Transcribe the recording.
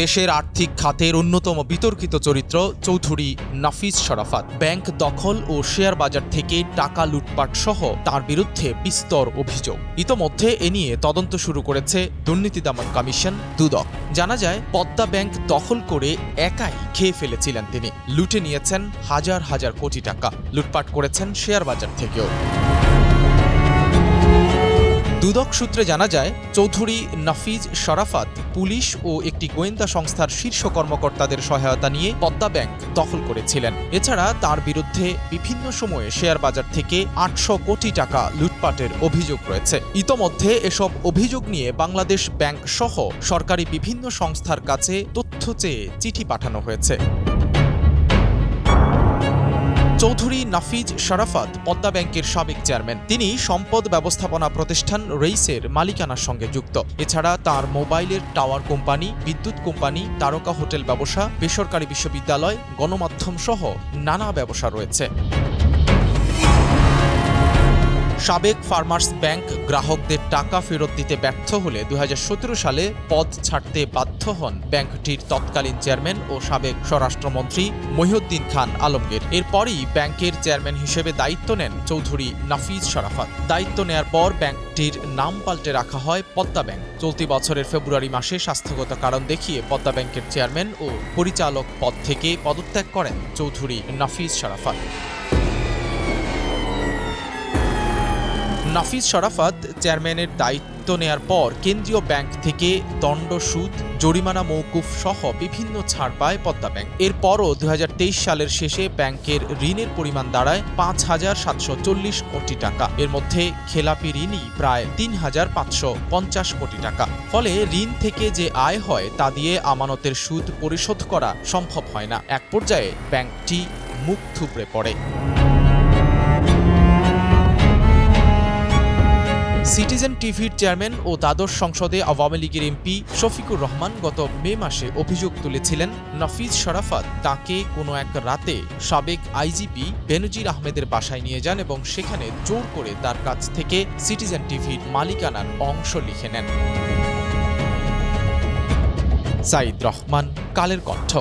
দেশের আর্থিক খাতের অন্যতম বিতর্কিত চরিত্র চৌধুরী নাফিজ শরাফাত। ব্যাংক দখল ও শেয়ার বাজার থেকে টাকা লুটপাট সহ তার বিরুদ্ধে বিস্তর অভিযোগ। ইতোমধ্যে এ নিয়ে তদন্ত শুরু করেছে দুর্নীতি দমন কমিশন দুদক। জানা যায়, পদ্মা ব্যাংক দখল করে একাই খেয়ে ফেলেছিলেন তিনি। লুটে নিয়েছেন হাজার হাজার কোটি টাকা। লুটপাট করেছেন শেয়ার বাজার থেকেও। দুদক সূত্রে জানা যায়, চৌধুরী নাফিজ শরাফাত পুলিশ ও একটি গোয়েন্দা সংস্থার শীর্ষ কর্মকর্তাদের সহায়তা নিয়ে পদ্মা ব্যাংক দখল করেছিলেন। এছাড়া তার বিরুদ্ধে বিভিন্ন সময়ে শেয়ার বাজার থেকে আটশো কোটি টাকা লুটপাটের অভিযোগ রয়েছে। ইতোমধ্যে এসব অভিযোগ নিয়ে বাংলাদেশ ব্যাংক সহ সরকারি বিভিন্ন সংস্থার কাছে তথ্য চেয়ে চিঠি পাঠানো হয়েছে। চৌধুরী নাফিজ শরাফাত পদ্মা ব্যাংকের সাবেক চেয়ারম্যান। তিনি সম্পদ ব্যবস্থাপনা প্রতিষ্ঠান রেইসের মালিকানার সঙ্গে যুক্ত। এছাড়া তার মোবাইলের টাওয়ার কোম্পানি, বিদ্যুৎ কোম্পানি, তারকা হোটেল ব্যবসা, বেসরকারি বিশ্ববিদ্যালয়, গণমাধ্যম সহ নানা ব্যবসা রয়েছে। সাবেক ফার্মার্স ব্যাংক গ্রাহকদের টাকা ফেরত দিতে ব্যর্থ হলে দু হাজার সতেরো সালে পদ ছাড়তে বাধ্য হন ব্যাংকটির তৎকালীন চেয়ারম্যান ও সাবেক স্বরাষ্ট্রমন্ত্রী মহিউদ্দিন খান আলমগীর। এরপরই ব্যাংকের চেয়ারম্যান হিসেবে দায়িত্ব নেন চৌধুরী নাফিজ শরাফাত। দায়িত্ব নেয়ার পর ব্যাংকটির নাম পাল্টে রাখা হয় পদ্মা ব্যাংক। চলতি বছরের ফেব্রুয়ারি মাসে স্বাস্থ্যগত কারণ দেখিয়ে পদ্মা ব্যাংকের চেয়ারম্যান ও পরিচালক পদ থেকে পদত্যাগ করেন চৌধুরী নাফিজ শরাফাত। নাফিজ শরাফাত চেয়ারম্যানের দায়িত্ব নেয়ার পর কেন্দ্রীয় ব্যাংক থেকে দণ্ড সুদ জরিমানা মৌকুফ সহ বিভিন্ন ছাড় পায় পদ্মা ব্যাংক। এরপরও দু হাজার তেইশ সালের শেষে ব্যাংকের ঋণের পরিমাণ দাঁড়ায় পাঁচ হাজার সাতশো চল্লিশ কোটি টাকা। এর মধ্যে খেলাপি ঋণই প্রায় তিন হাজার পাঁচশো পঞ্চাশ কোটি টাকা। ফলে ঋণ থেকে যে আয় হয় তা দিয়ে আমানতের সুদ পরিশোধ করা সম্ভব হয় না। এক পর্যায়ে ব্যাংকটি মুখ থুবড়ে পড়ে। সিটিজেন টিভির চেয়ারম্যান ও দ্বাদশ সংসদে আওয়ামী লীগের এমপি শফিকুর রহমান গত মে মাসে অভিযোগ তুলেছিলেন নাফিজ শরাফাত তাকে কোনো এক রাতে সাবেক আইজিপি বেনজির আহমেদের বাসায় নিয়ে যান এবং সেখানে জোর করে তার কাছ থেকে সিটিজেন টিভির মালিকানার অংশ লিখে নেন। সাইদ রহমান, কালের কণ্ঠ।